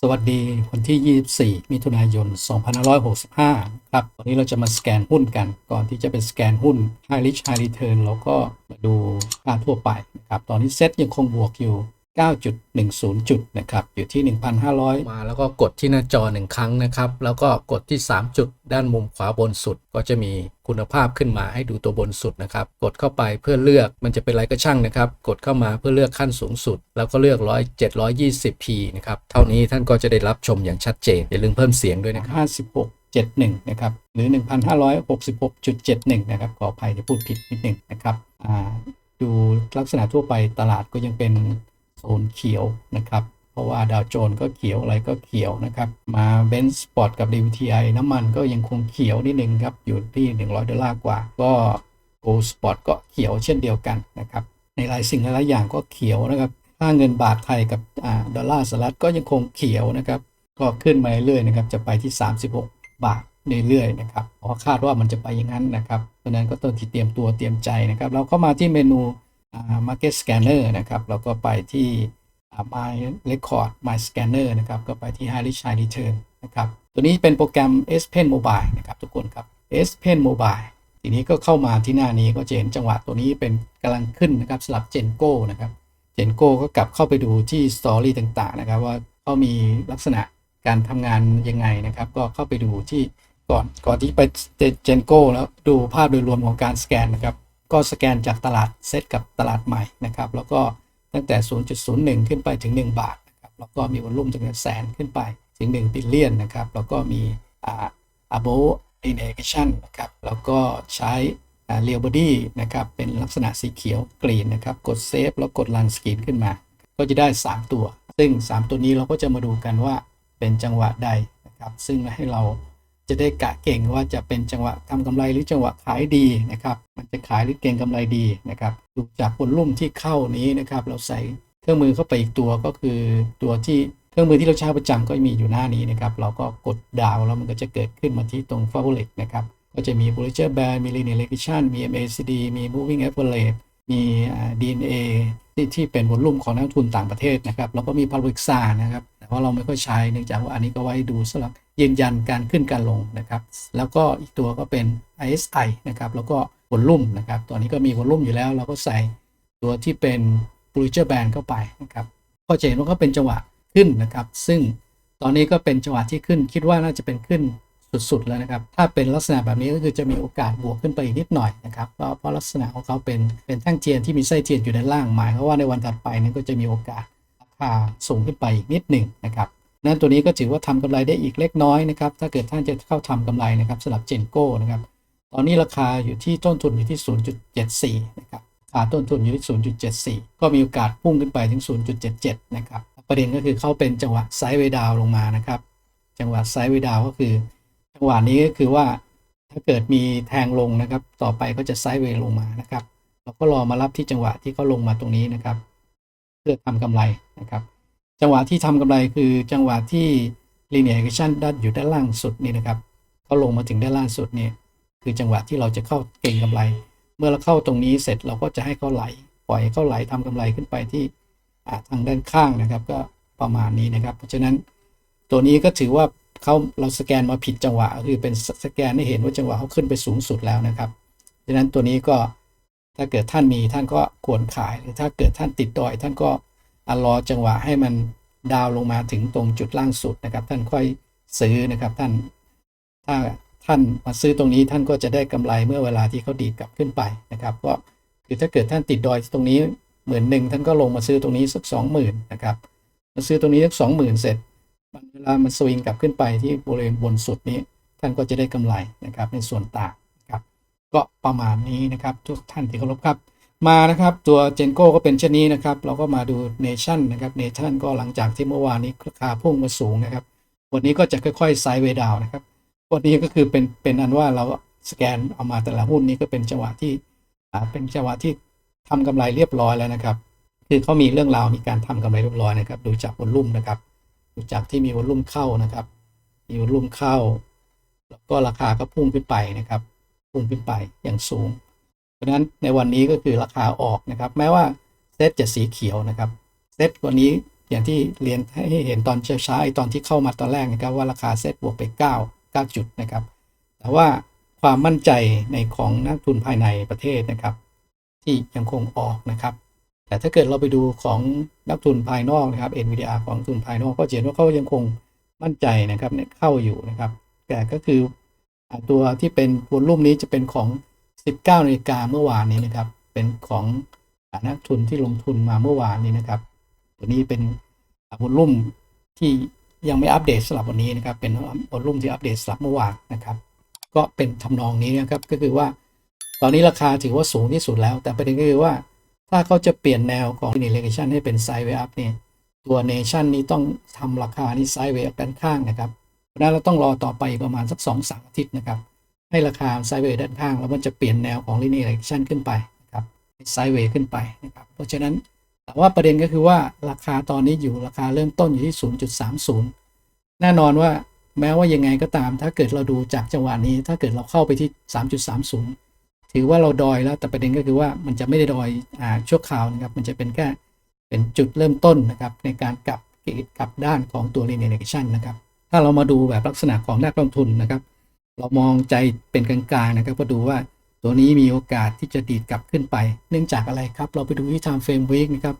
สวัสดีวันที่ 24 มิถุนายน 2565 ครับวันนี้เราจะมาสแกนหุ้นกัน ก่อนที่จะเป็นสแกนหุ้น High Risk High Return แล้วก็มาดูค่าทั่วไปนะครับ ตอนนี้เซ็ตยังคงบวกอยู่ 9.10 จุดนะครับอยู่ที่ 1,500 มาแล้วก็กดที่หน้าจอ 1 ครั้งนะครับ แล้วก็กดที่ 3 จุดด้านมุมขวาบนสุด ก็จะมีคุณภาพขึ้นมาให้ดูตัวบนสุดนะครับ กดเข้าไปเพื่อเลือกมันจะเป็นอะไรก็ช่างนะครับ กดเข้ามาเพื่อเลือกขั้นสูงสุด แล้วก็เลือก100 720p นะครับ เท่านี้ท่านก็จะได้รับชมอย่างชัดเจน อย่าลืมเพิ่มเสียงด้วยนะครับ56 71 นะครับ หรือ 1,566.71 นะครับ ขออภัยที่พูดผิดนิดหนึ่งนะครับอ่าดูลักษณะทั่วไปตลาดก็ยังเป็น โซนเขียวนะครับ เพราะว่าดาวโจนส์ก็เขียวอะไรก็เขียวนะครับ มาเบนซ์สปอร์ตกับ WTI น้ำมันก็ยังคงเขียวนิดนึงครับ อยู่ที่ 100 ดอลลาร์กว่า ก็โกลสปอร์ตก็เขียวเช่นเดียวกันนะครับ ในหลายสิ่งหลายอย่างก็เขียวนะครับค่าเงินบาทไทยกับอดอลลาร์สหรัฐก็ยังคงเขียวนะครับ ก็ขึ้นมาเรื่อยๆนะครับ จะไปที่ 36 บาทเรื่อยๆนะครับเพราะคาดว่ามันจะไปอย่างนั้นนะครับเพราะนั้นก็ต้องเตรียมตัวเตรียมใจนะครับ เราเข้ามาที่เมนู market scanner นะครับเราก็ไปที่ my record my scanner นะครับก็ไปที่ high risk high return นะครับตัวนี้เป็นโปรแกรม S Pen Mobile นะครับทุกคนครับ S Pen Mobile ทีนี้ก็เข้ามาที่หน้านี้ก็จะเห็นจังหวะตัวนี้เป็นกำลังขึ้นนะครับสำหรับ Genco นะครับเจนโก้ก็กลับเข้าไปดูที่สตอรี่ต่างๆนะครับว่าเขามีลักษณะการทำงานยังไงนะครับ ก็เข้าไปดูที่ก่อนก่อนที่ไปเจนโก้แล้วดูภาพโดยรวมของการสแกนนะครับ ก็สแกนจากตลาดเซตกับตลาดใหม่นะครับ แล้วก็ตั้งแต่ 0.01 ขึ้นไปถึง 1 บาทนะครับแล้วก็มีวอลลุ่มจำนวนแสนขึ้นไปถึง1บิลเลียนนะครับแล้วก็มีอ่า above indication นะครับแล้วก็ใช้เรียลบอดี้นะครับเป็นลักษณะสีเขียวกรีนนะครับกดเซฟแล้วกดลันสกรีนขึ้นมา ก็จะได้ 3 ตัว ซึ่ง 3 ตัวนี้เราก็จะมาดูกันว่าเป็นจังหวะใดนะครับซึ่งให้เรา จะได้กะเก่งว่าจะเป็นจังหวะทำกำไรหรือจังหวะขายดีนะครับ มันจะขายหรือเก่งกำไรดีนะครับ ดูจากวอลลุ่มที่เข้านี้นะครับ เราใส่เครื่องมือเข้าไปอีกตัวก็คือตัวที่เครื่องมือที่เราใช้ประจำก็มีอยู่หน้านี้นะครับ เราก็กดดาวแล้วมันก็จะเกิดขึ้นมาที่ตรง Fabric นะครับ ก็จะมี Bollinger Band มี Linear Regression มี MACD มี Moving Average มี DNA ที่ที่เป็นวอลลุ่มของนักทุนต่างประเทศนะครับ แล้วก็มี p a l w i x a นะครับ แต่ว่าเราไม่ค่อยใช้เนื่องจากว่าอันนี้ก็ไว้ดูสำหรับ ยืนยันการขึ้นการลงนะครับ แล้วก็อีกตัวก็เป็น ISI นะครับ แล้วก็วอลลุ่มนะครับ ตอนนี้ก็มีวอลลุ่มอยู่แล้ว เราก็ใส่ตัวที่เป็น Bollinger Band เข้าไปนะครับก็จะเห็นว่าก็เป็นจังหวะขึ้นนะครับ ซึ่งตอนนี้ก็เป็นจังหวะที่ขึ้น คิดว่าน่าจะเป็นขึ้นสุดๆแล้วนะครับ ถ้าเป็นลักษณะแบบนี้ก็คือจะมีโอกาสบวกขึ้นไปอีกนิดหน่อยนะครับ เพราะลักษณะของเขาเป็นเป็นแท่งเทียนที่มีไส้เทียนอยู่ด้านล่าง หมายความว่าในวันถัดไปนั้นก็จะมีโอกาสราคาสูงขึ้นไปอีกนิดหนึ่งนะครับ นั้นตัวนี้ก็ถือว่าทำกำไรได้อีกเล็กน้อยนะครับ ถ้าเกิดท่านจะเข้าทำกำไรนะครับสำหรับเจนโก้นะครับ ตอนนี้ราคาอยู่ที่ต้นทุนอยู่ที่ 0.74 นะครับราคาต้นทุนอยู่ที่ 0.74 ก็มีโอกาสพุ่งขึ้นไปถึง 0.77 นะครับ ประเด็นก็คือเขาเป็นจังหวะไซด์เวดาวลงมานะครับ จังหวะไซด์เวดาวก็คือ จังหวะนี้ก็คือว่าถ้าเกิดมีแทงลงนะครับ ต่อไปก็จะไซด์เวลงมานะครับ เราก็รอมารับที่จังหวะที่เขาลงมาตรงนี้นะครับ เพื่อทำกำไรนะครับ จังหวะที่ทำกำไรคือจังหวะที่ linear regression ด้านอยู่ด้านล่างสุดนี่นะครับเขาลงมาถึงด้านล่างสุดนี่คือจังหวะที่เราจะเข้าเก่งกำไร เมื่อเราเข้าตรงนี้เสร็จเราก็จะให้เขาไหล ปล่อยให้เขาไหลทำกำไรขึ้นไปที่ทางด้านข้างนะครับ ก็ประมาณนี้นะครับ เพราะฉะนั้นตัวนี้ก็ถือว่าเขาเราสแกนมาผิดจังหวะคือเป็นสแกนให้เห็นว่าจังหวะเขาขึ้นไปสูงสุดแล้วนะครับฉะนั้นตัวนี้ก็ถ้าเกิดท่านมีท่านก็ควรขายหรือถ้าเกิดท่านติดดอยท่านก็ อรอจังหวะให้มันดาวลงมาถึงตรงจุดล่างสุดนะครับ ท่านค่อยซื้อนะครับท่าน ถ้าท่านมาซื้อตรงนี้ท่านก็จะได้กำไรเมื่อเวลาที่เขาดีดกลับขึ้นไปนะครับก็คือถ้าเกิดท่านติดดอยตรงนี้หมื่นหนึ่งท่านก็ลงมาซื้อตรงนี้สักสองหมื่นนะครับมาซื้อตรงนี้สักสองหมื่นเสร็จเวลามันสวิงกลับขึ้นไปที่บริเวณบนสุดนี้ ท่านก็จะได้กำไรนะครับในส่วนต่างนะครับ ก็ประมาณนี้นะครับทุกท่านที่เคารพครับ มานะครับ ตัวเจนโก้ก็เป็นเช่นนี้นะครับ เราก็มาดูเนชั่นนะครับเนชั่นก็หลังจากที่เมื่อวานนี้ราคาพุ่งมาสูงนะครับ วันนี้ก็จะค่อยๆไซด์เวดาวนะครับ วันนี้ก็คือเป็นเป็นอันว่าเราสแกนเอามาแต่ละหุ้นนี้ก็เป็นจังหวะที่เป็นจังหวะที่ทำกำไรเรียบร้อยแล้วนะครับ คือเขามีเรื่องราวมีการทำกำไรเรียบร้อยนะครับ ดูจากวอลลุ่มนะครับ ดูจากที่มีวอลลุ่มเข้านะครับ มีวอลลุ่มเข้า แล้วก็ราคาก็พุ่งขึ้นไปนะครับ พุ่งขึ้นไปอย่างสูง ราะฉะนั้นในวันนี้ก็คือราคาออกนะครับ แม้ว่าเซตจะสีเขียวนะครับเซตวันนี้อย่างที่เรียนให้เห็นตอนเช้าๆไอตอนที่เข้ามาตอนแรกนะครับว่าราคาเซตบวกไป 9 9 จุดนะครับ แต่ว่าความมั่นใจในของนักทุนภายในประเทศนะครับ ที่ยังคงออกนะครับ แต่ถ้าเกิดเราไปดูของนักทุนภายนอกนะครับ NVDR ของนักทุนภายนอกก็เห็นว่าเขายังคงมั่นใจนะครับเนี่ยเข้าอยู่นะครับ แต่ก็คือตัวที่เป็นวอลุ่มนี้จะเป็นของ 19นาฬิกาเมื่อวานนี้นะครับ เป็นของนักทุนที่ลงทุนมาเมื่อวานนี้นะครับ ตัวนี้เป็นวอลลุ่มที่ยังไม่อัปเดตสลับวันนี้นะครับ เป็นวอลลุ่มที่อัปเดตสลับเมื่อวานนะครับ ก็เป็นทำนองนี้นะครับ ก็คือว่า ตอนนี้ราคาถือว่าสูงที่สุดแล้ว แต่ประเด็นก็คือว่า ถ้าเขาจะเปลี่ยนแนวของ n i r e g a t i o n ให้เป็น Sideways Up เนี่ย ตัว Nation นี้ต้องทำราคานี้ Sideways Up ด้านข้างนะครับเพราะนั้นเราต้องรอต่อไปประมาณสัก2 3อาทิตย์นะครับ ให้ราคา Sideways ด้านข้าง แล้วมันจะเปลี่ยนแนวของ Linear Regression ขึ้นไปนะครับให้ Sideways ขึ้นไปนะครับเพราะฉะนั้นแต่ว่าประเด็นก็คือว่าราคาตอนนี้อยู่ราคาเริ่มต้นอยู่ที่ 0.30 แน่นอนว่าแม้ว่ายังไงก็ตาม ถ้าเกิดเราดูจากจังหวะนี้ถ้าเกิดเราเข้าไปที่ 3.30 ถือว่าเราดอยแล้วแต่ประเด็นก็คือว่ามันจะไม่ได้ดอยอ่าชั่วคราวนะครับ มันจะเป็นแค่เป็นจุดเริ่มต้นนะครับ ในการกลับกลับด้านของตัว linear regression นะครับ ถ้าเรามาดูแบบลักษณะของนักลงทุนนะครับ เรามองใจเป็นกลางๆนะครับก็ดูว่าตัวนี้มีโอกาสที่จะดีดกลับขึ้นไป เนื่องจากอะไรครับ เราไปดูที่ time frame week นะครับ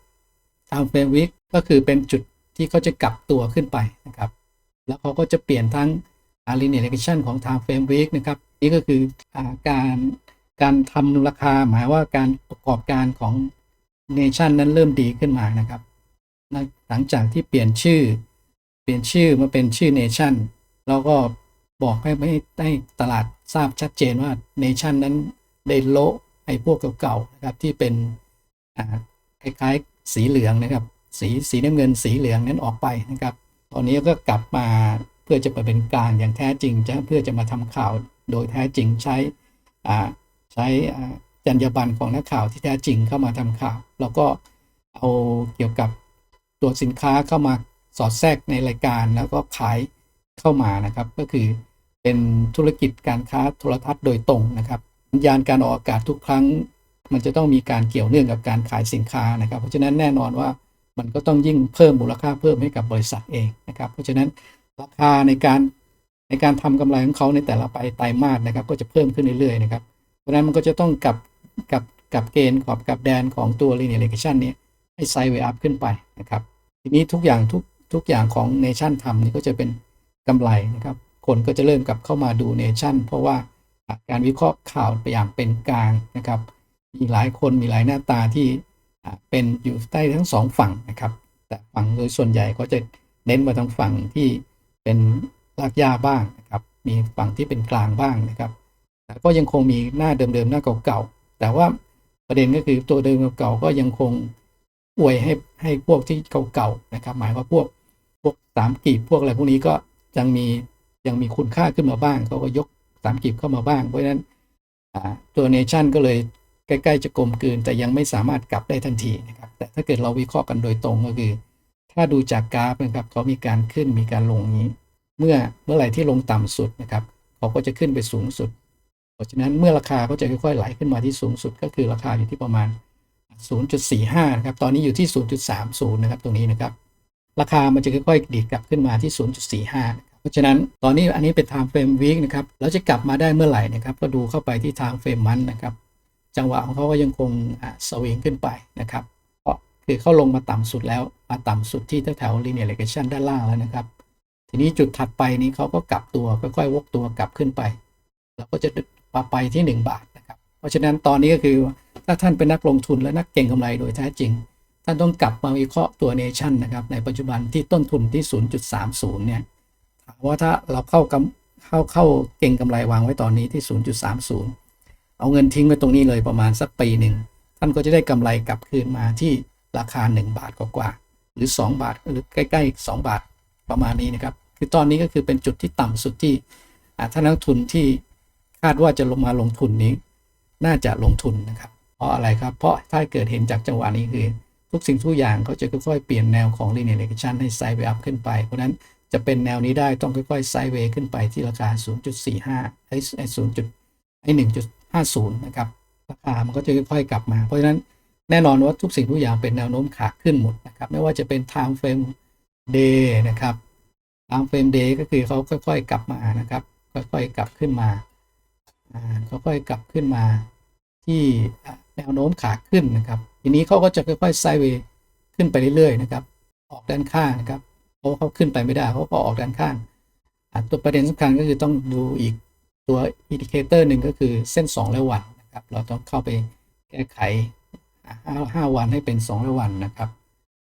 time frame week ก็คือเป็นจุดที่เขาจะกลับตัวขึ้นไปนะครับ แล้วเขาก็จะเปลี่ยนทั้ง linear regression ของ time frame week นะครับ นี่ก็คืออการการทำราคาหมายว่าการประกอบการของ nation นั้นเริ่มดีขึ้นมานะครับ หลังจากที่เปลี่ยนชื่อ เปลี่ยนชื่อมาเป็นชื่อ nation แล้วก็ บอกให้ให้ให้ตลาดทราบชัดเจนว่า nation นั้นได้โละไอ้พวกเก่าๆนะครับที่เป็นคล้ายๆสีเหลืองนะครับ สีสีน้ำเงินสีเหลืองนั้นออกไปนะครับ ตอนนี้ก็กลับมาเพื่อจะไปเป็นกลางอย่างแท้จริงจะเพื่อจะมาทำข่าวโดยแท้จริงใช้ใช้จรรยาบรรณของนักข่าวที่แท้จริงเข้ามาทำข่าว แล้วก็เอาเกี่ยวกับตัวสินค้าเข้ามาสอดแทรกในรายการแล้วก็ขาย เข้ามานะครับ ก็คือเป็นธุรกิจการค้าโทรทัศน์โดยตรงนะครับสัญญาณการออกอากาศทุกครั้ง มันจะต้องมีการเกี่ยวเนื่องกับการขายสินค้านะครับ เพราะฉะนั้นแน่นอนว่ามันก็ต้องยิ่งเพิ่มมูลค่าเพิ่มให้กับบริษัทเองนะครับ เพราะฉะนั้นราคาในการในการทำกำไรของเขาในแต่ละไปไตรมาสนะครับ ก็จะเพิ่มขึ้นเรื่อยๆนะครับ เพราะฉะนั้นมันก็จะต้องกับกับกับเกณฑ์ขอบกับแดนของตัว linear regression นี้ให้ไซด์เวย์อัพขึ้นไปนะครับ ทีนี้ทุกอย่างทุกทุกอย่างของ nation ทำนี่ก็จะเป็น กำไรนะครับ คนก็จะเริ่มกลับเข้ามาดู nation เพราะว่าการวิเคราะห์ข่าวไปอย่างเป็นกลางนะครับ มีหลายคนมีหลายหน้าตาที่เป็นอยู่ใต้ทั้งสองฝั่งนะครับ แต่ฝั่งโดยส่วนใหญ่ก็จะเน้นมาทางฝั่งที่เป็นรากหญ้าบ้างนะครับ มีฝั่งที่เป็นกลางบ้างนะครับแต่ก็ยังคงมีหน้าเดิมๆ หน้าเก่าๆ แต่ว่าประเด็นก็คือตัวเดิมเก่าๆก็ยังคงอวยให้ให้พวกที่เก่าๆนะครับ หมายว่าพวกพวกสามกีบพวกอะไรพวกนี้ก็ ยังมียังมีคุณค่าขึ้นมาบ้างเขาก็ยกสามกีบเข้ามาบ้าง เพราะฉะนั้นตัวเนชั่นก็เลยใกล้ๆจะกลมกลืน แต่ยังไม่สามารถกลับได้ทันทีนะครับแต่ถ้าเกิดเราวิเคราะห์กันโดยตรงก็คือ ถ้าดูจากกราฟนะครับเขามีการขึ้นมีการลงนี้ เมื่อเมื่อไหร่ที่ลงต่ำสุดนะครับเขาก็จะขึ้นไปสูงสุด เพราะฉะนั้นเมื่อราคาก็จะค่อยๆไหลขึ้นมาที่สูงสุด ก็คือราคาอยู่ที่ประมาณ 0.45นะครับตอนนี้อยู่ที่ 0.30นะครับตรงนี้นะครับ ราคามันจะค่อยๆดีดกลับขึ้นมาที่ 0.45นะครับเพราะฉะนั้นตอนนี้อันนี้เป็น time frame week นะครับแล้วจะกลับมาได้เมื่อไหร่นะครับก็ดูเข้าไปที่ time frame month นะครับจังหวะของเขาก็ยังคงสวิงขึ้นไปนะครับเพราะคือเขาลงมาต่ำสุดแล้วมาต่ำสุดที่แถวๆ linear regression ด้านล่างแล้วนะครับ ทีนี้จุดถัดไปนี้เขาก็กลับตัวค่อยๆวกตัวกลับขึ้นไปแล้วก็จะปาไปที่ 1 บาทนะครับ เพราะฉะนั้นตอนนี้ก็คือถ้าท่านเป็นนักลงทุนและนักเก็งกำไรโดยแท้จริง ท่านต้องกลับมาวิเคราะห์ตัวเนชั่นนะครับในปัจจุบันที่ต้นทุนที่ 0.30 เนี่ยถามว่าถ้าเราเข้ากำเข้าเข้าเก็งกำไรวางไว้ตอนนี้ที่ 0.30 เอาเงินทิ้งไว้ตรงนี้เลยประมาณสักปีหนึ่งท่านก็จะได้กำไรกลับคืนมาที่ราคา 1 บาทกว่าๆหรือ 2 บาทหรือใกล้ๆ 2 บาทประมาณนี้นะครับ คือตอนนี้ก็คือเป็นจุดที่ต่ำสุดที่ท่านนักลงทุนที่คาดว่าจะลงมาลงทุนนี้ น่าจะลงทุนนะครับ เพราะอะไรครับ เพราะถ้าเกิดเห็นจากจังหวะนี้คือ ทุกสิ่งทุกอย่างเขาจะค่อยๆเปลี่ยนแนวของ linear regression ให้ไซด์เวย์อัพขึ้นไป เพราะนั้นจะเป็นแนวนี้ได้ต้องค่อยๆไซด์เวย์ขึ้นไปที่ราคา 0.45ไอ้ไอ้0จุดไอ้1.50นะครับราคามันก็จะค่อยๆกลับมา เพราะฉะนั้นแน่นอนว่าทุกสิ่งทุกอย่างเป็นแนวโน้มขาขึ้นหมดนะครับไม่ว่าจะเป็น time frame day นะครับ time frame day ก็คือเขาค่อยๆ กลับมานะครับ ค่อยๆ กลับขึ้นมาอ่าค่อยๆ กลับขึ้นมาที่แนวโน้มขาขึ้นนะครับ ทีนี้เขาก็จะค่อยๆไซด์เวย์ขึ้นไปเรื่อยๆนะครับ ออกด้านข้างนะครับเพราะว่าเขาขึ้นไปไม่ได้เขาก็ออกด้านข้างอะตัวประเด็นสำคัญก็คือต้องดูอีกตัวอินดิเคเตอร์หนึ่งก็คือเส้น 2 และวันนะครับ เราต้องเข้าไปแก้ไขห้าวันให้เป็น 2 และวันนะครับ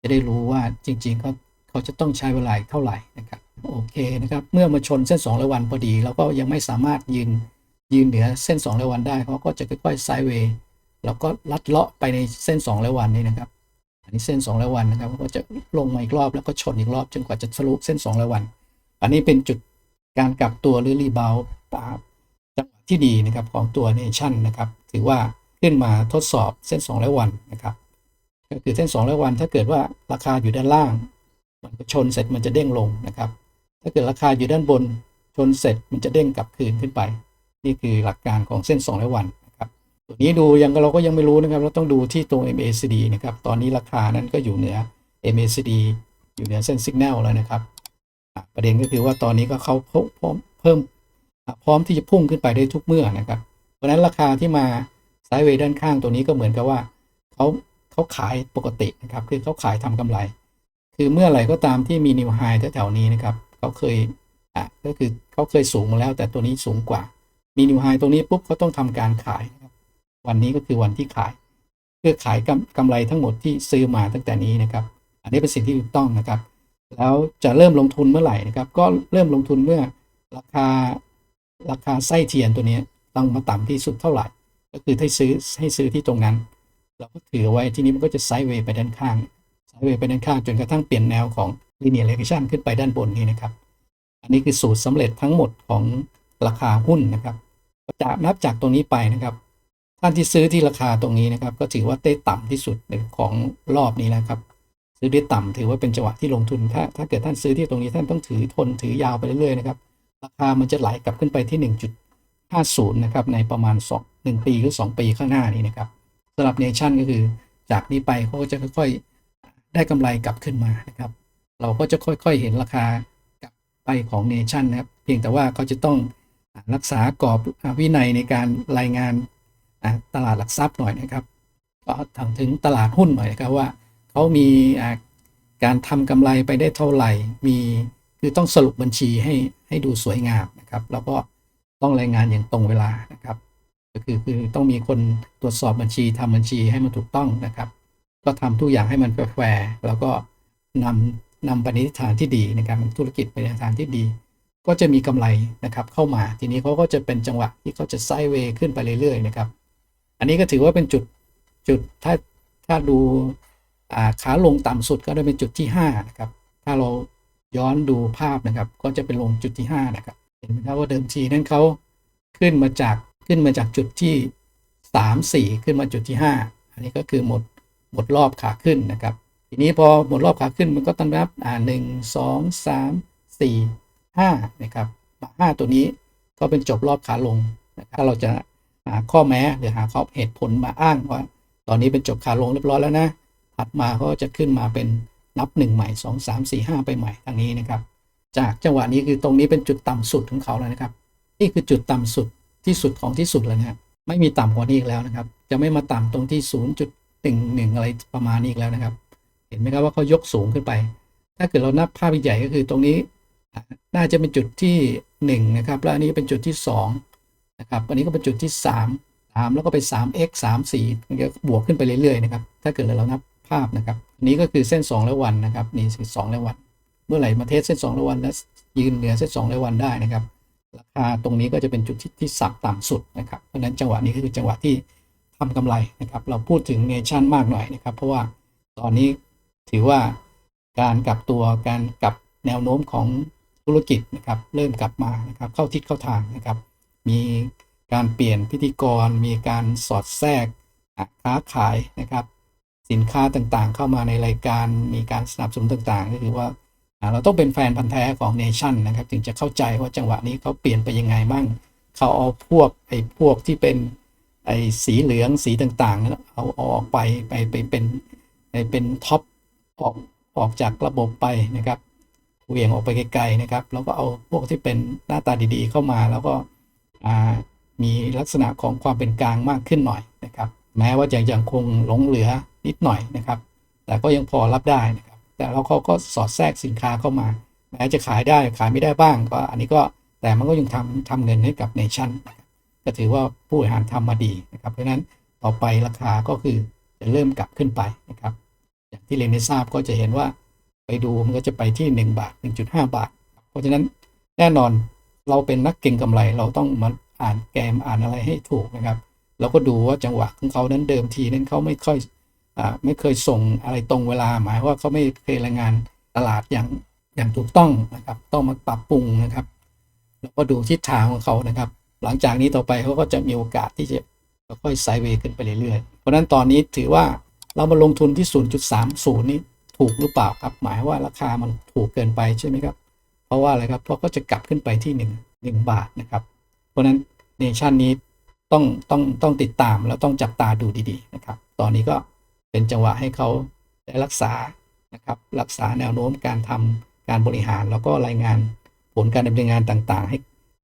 จะได้รู้ว่าจริงๆเขาเขาจะต้องใช้เวลาเท่าไหร่นะครับโอเคนะครับ เมื่อมาชนเส้น 2 และวันพอดี เราก็ยังไม่สามารถยืนยืนเหนือเส้น 2 และวันได้เขาก็จะค่อยๆไซด์เวย์ แล้วก็ลัดเลาะไปในเส้น2และวันนี้นะครับ อันนี้เส้น2และวันนะครับก็จะลงมาอีกรอบแล้วก็ชนอีกรอบจนกว่าจะทะลุเส้น2และวัน อันนี้เป็นจุดการกลับตัวหรือรีบาวตามจังหวะที่ดีนะครับของตัวเนชั่นนะครับ ถือว่าขึ้นมาทดสอบเส้น 2 และวันนะครับ ก็คือเส้น 2 และวัน ถ้าเกิดว่าราคาอยู่ด้านล่าง มันก็ชนเสร็จมันจะเด้งลงนะครับ ถ้าเกิดราคาอยู่ด้านบนชนเสร็จมันจะเด้งกลับคืนขึ้นไป นี่คือหลักการของเส้น 2 และวัน ตัวนี้ดูยังเราก็ยังไม่รู้นะครับ เราต้องดูที่ตรง MACD นะครับ ตอนนี้ราคานั้นก็อยู่เหนือ MACD อยู่เหนือเส้น Signal แล้วนะครับ ประเด็นก็คือว่าตอนนี้ก็เขาพร้อมเพิ่มพร้อมที่จะพุ่งขึ้นไปได้ทุกเมื่อนะครับ เพราะนั้นราคาที่มาไซด์เวย์ด้านข้างตัวนี้ก็เหมือนกับว่าเขาเขาขายปกตินะครับ คือเขาขายทำกำไร คือเมื่อไหร่ก็ตามที่มีนิวไฮแถวๆนี้นะครับเขาเคยอะก็คือเขาเคยสูงมาแล้ว แต่ตัวนี้สูงกว่า มีนิวไฮตรงนี้ปุ๊บเขาต้องทำการขาย วันนี้ก็คือวันที่ขาย เพื่อขายกำกำไรทั้งหมดที่ซื้อมาตั้งแต่นี้นะครับ อันนี้เป็นสิ่งที่ถูกต้องนะครับ แล้วจะเริ่มลงทุนเมื่อไหร่นะครับ ก็เริ่มลงทุนเมื่อราคาราคาไส้เทียนตัวนี้ต้องมาต่ำที่สุดเท่าไหร่ ก็คือให้ซื้อให้ซื้อที่ตรงนั้น เราก็ถือไว้ที่นี้มันก็จะไซด์เวย์ไปด้านข้างไซด์เวย์ไปด้านข้างจนกระทั่งเปลี่ยนแนวของ linear regression ขึ้นไปด้านบนนี้นะครับ อันนี้คือสูตรสำเร็จทั้งหมดของราคาหุ้นนะครับจากนับจากตรงนี้ไปนะครับ ท่านที่ซื้อที่ราคาตรงนี้นะครับ ก็ถือว่าได้ต่ำที่สุดของรอบนี้แล้วครับ ซื้อได้ต่ำถือว่าเป็นจังหวะที่ลงทุน ถ้าถ้าเกิดท่านซื้อที่ตรงนี้ท่านต้องถือทนถือยาวไปเรื่อยๆนะครับราคามันจะไหลกลับขึ้นไปที่ 1.50 นะครับ ในประมาณ 2 1 ปีหรือ 2 ปีข้างหน้านี้นะครับสำหรับเนชั่นก็คือจากนี้ไปเขาก็จะค่อยๆ ได้กำไรกลับขึ้นมานะครับ เราก็จะค่อยๆเห็นราคากลับไปของเนชั่นนะครับ เพียงแต่ว่าเขาจะต้องรักษากรอบวินัยในการรายงาน ตลาดหลักทรัพย์หน่อยนะครับก็ทางถึงตลาดหุ้นหน่อยนะครับว่าเขามีการทำกำไรไปได้เท่าไหร่ มีคือต้องสรุปบัญชีให้ให้ดูสวยงามนะครับ แล้วก็ต้องรายงานอย่างตรงเวลานะครับก็คือคือต้องมีคนตรวจสอบบัญชีทำบัญชีให้มันถูกต้องนะครับ ก็ทำทุกอย่างให้มันแฟร์แล้วก็นำนำไปในทิศทางที่ดีในการธุรกิจไปในทางที่ดี ก็จะมีกำไรนะครับเข้ามาทีนี้เขาก็จะเป็นจังหวะที่เขาจะไซด์เวย์ขึ้นไปเรื่อยๆนะครับ อันนี้ก็ถือว่าเป็นจุดจุดถ้าถ้าดูาขาลงต่ำสุดก็ได้เป็นจุดที่5นะครับถ้าเราย้อนดูภาพนะครับ ก็จะเป็นลงจุดที่5นะครับเห็นไหมครับว่าเดิมทีนั้นเขาขึ้นมาจากขึ้นมาจากจุดที่ 3 4 ขึ้นมาจุดที่ 5 อันนี้ก็คือหมดหมดรอบขาขึ้นนะครับ ทีนี้พอหมดรอบขาขึ้นมันก็ต้องนับอ่าหนึ่งสองสามสี่ห้านะครับห้าตัวนี้ก็เป็นจบรอบขาลงนะครับถ้าเราจะ หาข้อแม้หรือหาข้อเหตุผลมาอ้างว่า ตอนนี้เป็นจบขาลงเรียบร้อยแล้วนะถัดมาก็จะขึ้นมาเป็นนับหนึ่งใหม่สองสามสี่ห้าไปใหม่ทางนี้นะครับ จากจังหวะนี้คือตรงนี้เป็นจุดต่ำสุดของเขาแล้วนะครับ นี่คือจุดต่ำสุดที่สุดของที่สุดแล้วนะไม่มีต่ำกว่านี้อีกแล้วนะครับ จะไม่มาต่ำตรงที่ศูนย์จุดหนึ่งหนึ่งอะไรประมาณนี้อีกแล้วนะครับ เห็นไหมครับว่าเขายกสูงขึ้นไป ถ้าเกิดเรานับภาพใหญ่ก็คือตรงนี้ น่าจะเป็นจุดที่หนึ่งนะครับ แล้วอันนี้เป็นจุดที่สอง นะครับอันนี้ก็เป็นจุดที่สามสามแล้วก็ไป 3x 3 4มันก็บวกขึ้นไปเรื่อยๆนะครับถ้าเกิดเรานับภาพนะครับนี้ก็คือเส้น 2 และวันนะครับนี่คือ2และวัน เมื่อไหร่มาเทสเส้น 2 และวันแล้วยืนเหนือเส้น 2 และวันได้นะครับราคาตรงนี้ก็จะเป็นจุดที่ที่สับต่ำสุดนะครับเพราะฉะนั้นจังหวะนี้ก็คือจังหวะที่ทำกำไรนะครับเราพูดถึงเนชั่นมากหน่อยนะครับ เพราะว่าตอนนี้ถือว่าการกลับตัวการกลับแนวโน้มของธุรกิจนะครับเริ่มกลับมานะครับเข้าทิศเข้าทางนะครับ มีการเปลี่ยนพิธีกร มีการสอดแทรกค้าขายนะครับ สินค้าต่างๆ เข้ามาในรายการมีการสนับสนุนต่างๆ ก็คือว่าเราต้องเป็นแฟนพันธ์แท้ของเนชั่นนะครับ ถึงจะเข้าใจว่าจังหวะนี้เขาเปลี่ยนไปยังไงบ้างเขาเอาพวกไอ้พวกที่เป็นไอ้สีเหลืองสีต่างๆเอาเอาออกไปไปไปเป็นไปเป็นท็อปออกออกจากระบบไปนะครับเหวี่ยงออกไปไกลๆนะครับ แล้วก็เอาพวกที่เป็นหน้าตาดีๆเข้ามาแล้วก็ มีลักษณะของความเป็นกลางมากขึ้นหน่อยนะครับ แม้ว่าจะยังคงหลงเหลือนิดหน่อยนะครับ แต่ก็ยังพอรับได้นะครับ แต่เราเขาก็สอดแทรกสินค้าเข้ามา แม้จะขายได้ขายไม่ได้บ้างก็อันนี้ก็แต่มันก็ยังทำทำเงินให้กับเนชั่นนะครับก็ถือว่าผู้บริหารทำมาดีนะครับ เพราะฉะนั้นต่อไปราคาก็คือจะเริ่มกลับขึ้นไปนะครับ อย่างที่เรียนได้ทราบก็จะเห็นว่าไปดูมันก็จะไปที่ 1 บาท 1.5 บาท เพราะฉะนั้นแน่นอน เราเป็นนักเก็งกำไรเราต้องมาอ่านแกมอ่านอะไรให้ถูกนะครับ เราก็ดูว่าจังหวะของเขานั้นเดิมทีนั้นเขาไม่ค่อยอ่าไม่เคยส่งอะไรตรงเวลา หมายว่าเขาไม่เคยรายงานตลาดอย่างอย่างถูกต้องนะครับ ต้องมาปรับปรุงนะครับแล้วก็ดูทิศทางของเขานะครับ หลังจากนี้ต่อไปเขาก็จะมีโอกาสที่จะค่อยๆไซเวย์ขึ้นไปเรื่อยๆเพราะฉะนั้นตอนนี้ถือว่าเรามาลงทุนที่ 0.30 นี่ถูกหรือเปล่าครับ หมายว่าราคามันถูกเกินไปใช่ไหมครับ เพราะว่าอะไรครับ เพราะก็จะกลับขึ้นไปที่1 1บาทนะครับ เพราะนั้นเนชั่นนี้ต้องต้องต้องติดตามแล้วต้องจับตาดูดีๆนะครับ ตอนนี้ก็เป็นจังหวะให้เขาได้รักษานะครับรักษาแนวโน้มการทำการบริหารแล้วก็รายงานผลการดำเนินงานต่างๆ ให้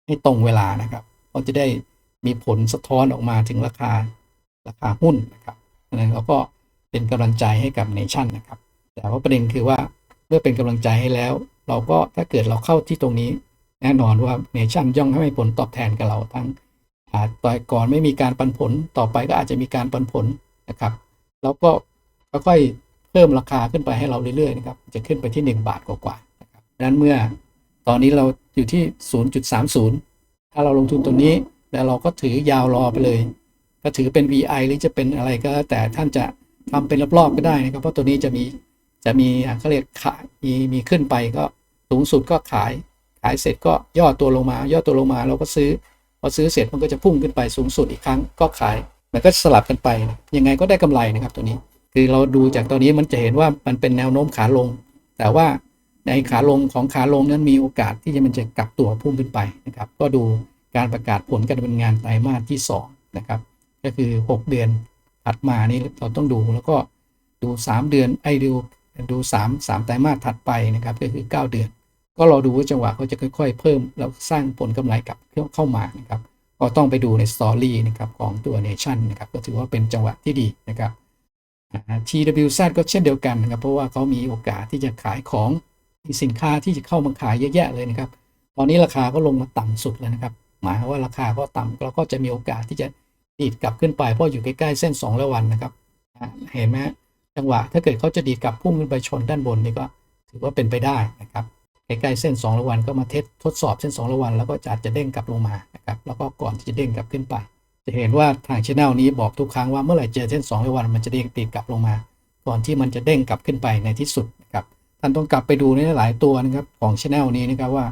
ให้ตรงเวลานะครับก็จะได้มีผลสะท้อนออกมาถึงราคาราคาหุ้นนะครับดังนั้นเราก็เป็นกำลังใจให้กับเนชั่นนะครับ แต่ว่าประเด็นคือว่าเมื่อเป็นกำลังใจให้แล้ว เราก็ถ้าเกิดเราเข้าที่ตรงนี้แน่นอนว่าเนชั่นย่อมให้ผลตอบแทนกับเราทั้งต่อยก่อนไม่มีการปันผลต่อไปก็อาจจะมีการปันผลนะครับแล้วก็ค่อยๆเพิ่มราคาขึ้นไปให้เราเรื่อยๆนะครับจะขึ้นไปที่ 1 บาทกว่าๆนะครับดังนั้นเมื่อตอนนี้เราอยู่ที่ 0.30 ถ้าเราลงทุนตัวนี้แล้วเราก็ถือยาวรอไปเลยก็ถือเป็น VI หรือจะเป็นอะไรก็แล้วแต่ท่านจะทำเป็นรอบๆก็ได้นะครับเพราะตัวนี้จะมี จะมีเขาเรียกขายมีมีขึ้นไปก็สูงสุดก็ขาย ขายเสร็จก็ย่อตัวลงมา ย่อตัวลงมาเราก็ซื้อ พอซื้อเสร็จมันก็จะพุ่งขึ้นไปสูงสุดอีกครั้งก็ขาย มันก็สลับกันไป ยังไงก็ได้กำไรนะครับตัวนี้ คือเราดูจากตัวนี้มันจะเห็นว่ามันเป็นแนวโน้มขาลง แต่ว่าในขาลงของขาลงนั้นมีโอกาสที่จะมันจะกลับตัวพุ่งขึ้นไปนะครับ ก็ดูการประกาศผลการดำเนินงานไตรมาสที่2นะครับ ก็คือ 6 เดือนถัดมานี่เราต้องดูแล้วก็ดู 3 เดือนไอ้ดู ดู3 3ไตรมาสถัดไปนะครับก็คือ 9 เดือน ก็รอดูว่าจังหวะเขาจะค่อย ๆ เพิ่มแล้วสร้างผลกำไรกลับเข้ามานะครับก็ต้องไปดูในสตอรี่นะครับของตัวเนชั่นนะครับก็ถือว่าเป็นจังหวะที่ดีนะครับ TWZ ก็เช่นเดียวกันนะครับเพราะว่าเขามีโอกาสที่จะขายของมีสินค้าที่จะเข้ามาขายเยอะแยะเลยนะครับ ตอนนี้ราคาก็ลงมาต่ำสุดแล้วนะครับ หมายว่าราคาก็ต่ำแล้วก็จะมีโอกาสที่จะดีดกลับขึ้นไปเพราะอยู่ใกล้ๆเส้น2ระวันนะครับเห็นไหม จังหวะ ถ้าเกิดเขาจะดีดกลับพุ่งขึ้นไปชนด้านบนนี่ก็ถือว่าเป็นไปได้นะครับใกล้ๆเส้น2ระวันก็มาเทสทดสอบเส้น2ระวันแล้วก็อาจจะเด้งกลับลงมานะครับแล้วก็ก่อนที่จะเด้งกลับขึ้นไป จะเห็นว่าทางช anel นี้บอกทุกครั้งว่าเมื่อไหร่เจอเส้น2ระวันมันจะเด้งตีกลับลงมา ก่อนที่มันจะเด้งกลับขึ้นไปในที่สุดนะครับท่านต้องกลับไปดูในหลายตัวนะครับของช anel นี้นะครับว่า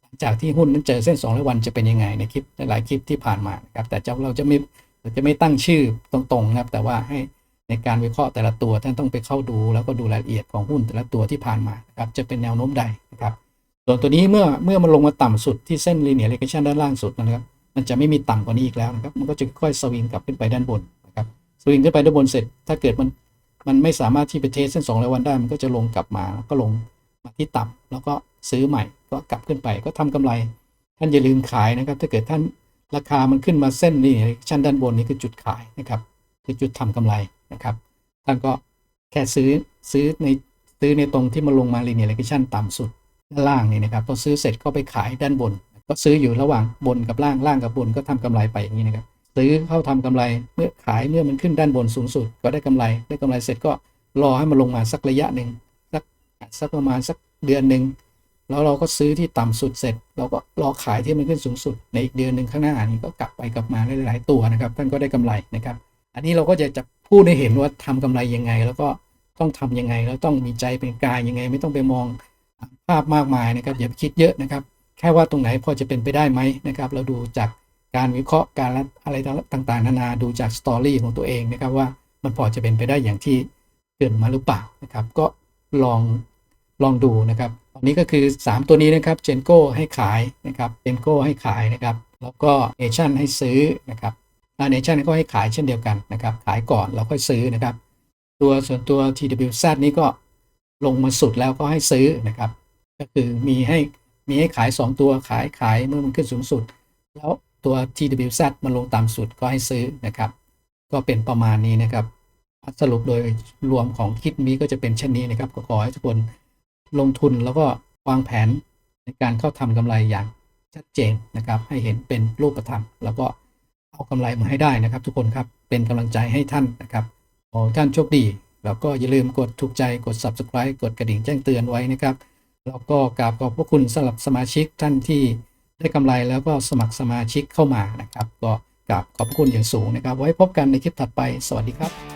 หลังจากที่หุ้นนั้นเจอเส้น2ร้อยวันจะเป็นยังไงในคลิปในหลายคลิปที่ผ่านมานะครับแต่จะเราจะไม่เราจะไม่ตั้งชื่อตรงๆนะครับแต่ว่าให้ ในการวิเคราะห์แต่ละตัวท่านต้องไปเข้าดู แล้วก็ดูรายละเอียดของหุ้นแต่ละตัวที่ผ่านมานะครับจะเป็นแนวโน้มใดนะครับส่วนตัวนี้เมื่อเมื่อมันลงมาต่ำสุดที่เส้น linear regression ด้านล่างสุดนะครับมันจะไม่มีต่ำกว่านี้อีกแล้วนะครับมันก็จะค่อยสวิงกลับขึ้นไปด้านบนนะครับสวิงขึ้นไปด้านบนเสร็จ ถ้าเกิดมันมันไม่สามารถที่ไปเทสเส้น2ร้อยวันได้มันก็จะลงกลับมาแล้วก็ลงมาที่ต่ำแล้วก็ซื้อใหม่ก็กลับขึ้นไปก็ทำกำไร ท่านอย่าลืมขายนะครับ ถ้าเกิดท่านราคามันขึ้นมาเส้นนี่ชั้นด้านบนนี่คือจุดขายนะครับ คือจุดทำกำไร นะครับ ท่านก็แค่ซื้อซื้อในซื้อในตรงที่มาลงมา linear regression ต่ำสุดด้านล่างนี่นะครับพอซื้อเสร็จก็ไปขายด้านบน ก็ซื้ออยู่ระหว่างบนกับล่างล่างกับบนก็ทำกำไรไปอย่างนี้นะครับ ซื้อเข้าทำกำไรเมื่อขายเมื่อมันขึ้นด้านบนสูงสุด ก็ได้กำไรได้กำไรเสร็จก็รอให้มันลงมาสักระยะหนึ่งสักสักประมาณสักเดือนหนึ่งแล้วเราก็ซื้อที่ต่ำสุดเสร็จ เราก็รอขายที่มันขึ้นสูงสุด ในอีกเดือนหนึ่งข้างหน้านี้ก็กลับไปกลับมาหลายๆตัวนะครับท่านก็ได้กำไรนะครับ อันนี้เราก็จะจะพูดให้เห็นว่าทำกำไรยังไง แล้วก็ต้องทำยังไง แล้วต้องมีใจเป็นกลายยังไง ไม่ต้องไปมองภาพมากมายนะครับอย่าไปคิดเยอะนะครับ แค่ว่าตรงไหนพอจะเป็นไปได้ไหมนะครับ เราดูจากการวิเคราะห์การอะไรต่างๆ นานาดูจากสตอรี่ของตัวเองนะครับว่ามันพอจะเป็นไปได้อย่างที่เกิดมาหรือเปล่านะครับ ก็ลองลองดูนะครับตอนนี้ก็คือ 3 ตัวนี้นะครับเจนโก้ให้ขายนะครับเจนโก้ให้ขายนะครับ แล้วก็เอชั่นให้ซื้อนะครับ เนชั่นก็ให้ขายเช่นเดียวกันนะครับ ขายก่อนแล้วค่อยซื้อนะครับ ตัวส่วนตัว TWZ นี้ก็ลงมาสุดแล้วก็ให้ซื้อนะครับ ก็คือมีให้มีให้ขาย 2 ตัวขายขายเมื่อมันขึ้นสูงสุด แล้วตัว TWZ มันลงต่ำสุดก็ให้ซื้อนะครับ ก็เป็นประมาณนี้นะครับ สรุปโดยรวมของคลิปนี้ก็จะเป็นเช่นนี้นะครับ ก็ขอให้ทุกคนลงทุนแล้วก็วางแผนในการเข้าทำกำไรอย่างชัดเจนนะครับ ให้เห็นเป็นรูปธรรมแล้วก็ เอากำไรมาให้ได้นะครับ ทุกคนครับเป็นกำลังใจให้ท่านนะครับขอท่านโชคดีแล้วก็อย่าลืมกดถูกใจกด subscribe กดกระดิ่งแจ้งเตือนไว้นะครับแล้วก็กราบขอบพระคุณสำหรับสมาชิกท่านที่ได้กำไรแล้วก็สมัครสมาชิกเข้ามานะครับ ก็กราบขอบพระคุณอย่างสูงนะครับ ไว้พบกันในคลิปถัดไป สวัสดีครับ